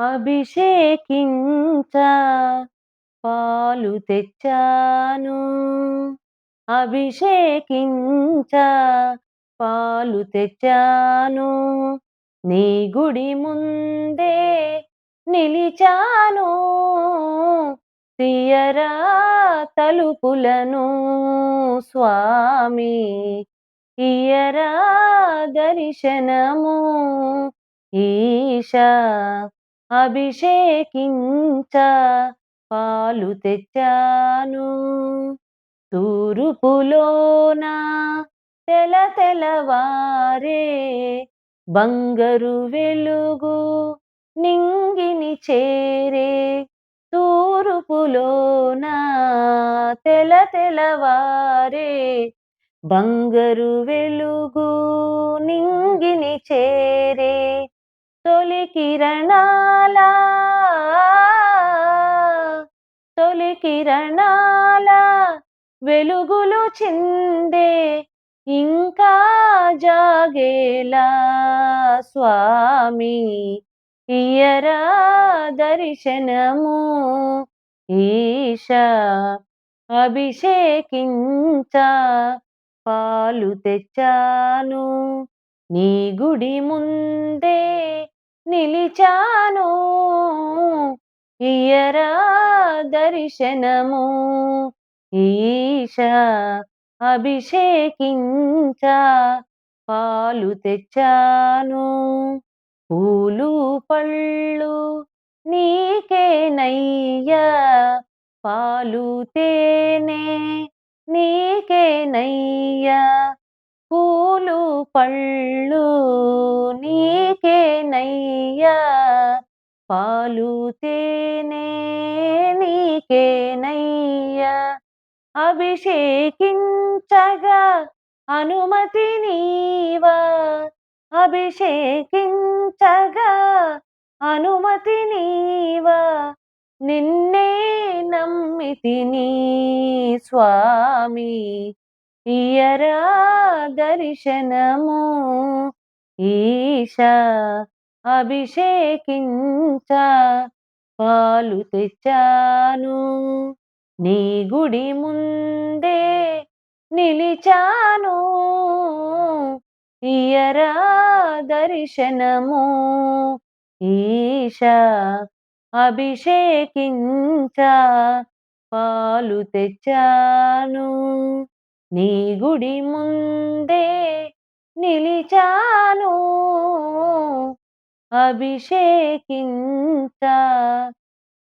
అభిషేకించ పాలు తెచ్చాను. అభిషేకించ పాలు తెచ్చాను. నీ గుడి ముందే నిలిచాను. తీయరా తలుపులను స్వామి ఇయరా దర్శనము ఈశా అభిషేకించ పాలు తెచ్చాను. తూరుపులోన తెల తెలవారే బంగరు వెలుగు నింగిని చేరే తూరుపులోన తెల తెలవారే బంగరు వెలుగు నింగిని చేరే తొలి కిరణాల తొలి కిరణాల వెలుగులు చిందే ఇంకా జాగేలా స్వామి. ఇయరా దర్శనము ఈశ అభిషేకించ పాలు తెచ్చాను నీ గుడి ముందే. నిలిచాను. ఇయరా దర్శనము. ఈశ అభిషేకించ. పాలు తెచ్చాను. పూలు పళ్ళు నీకేనయ్యా. పాలు తేనే నీకేనయ్యా. పూలు పళ్ళు పాలు నీకేనయ్యా. అభిషేకించగా అనుమతి నీవా. అభిషేకించగా అనుమతి నీవా. నిన్నే నమ్మితిని స్వామి. ఇయరా దర్శనము ఈశా అభిషేకించ పాలు తెచ్చాను. నీ గుడి ముందే నిలిచాను. ఇయరా దర్శనము ఈశ అభిషేకించ పాలు తెచ్చాను. నీ గుడి ముందే నిలిచా అభిషేకించ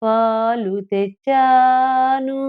పాలు తెచ్చాను.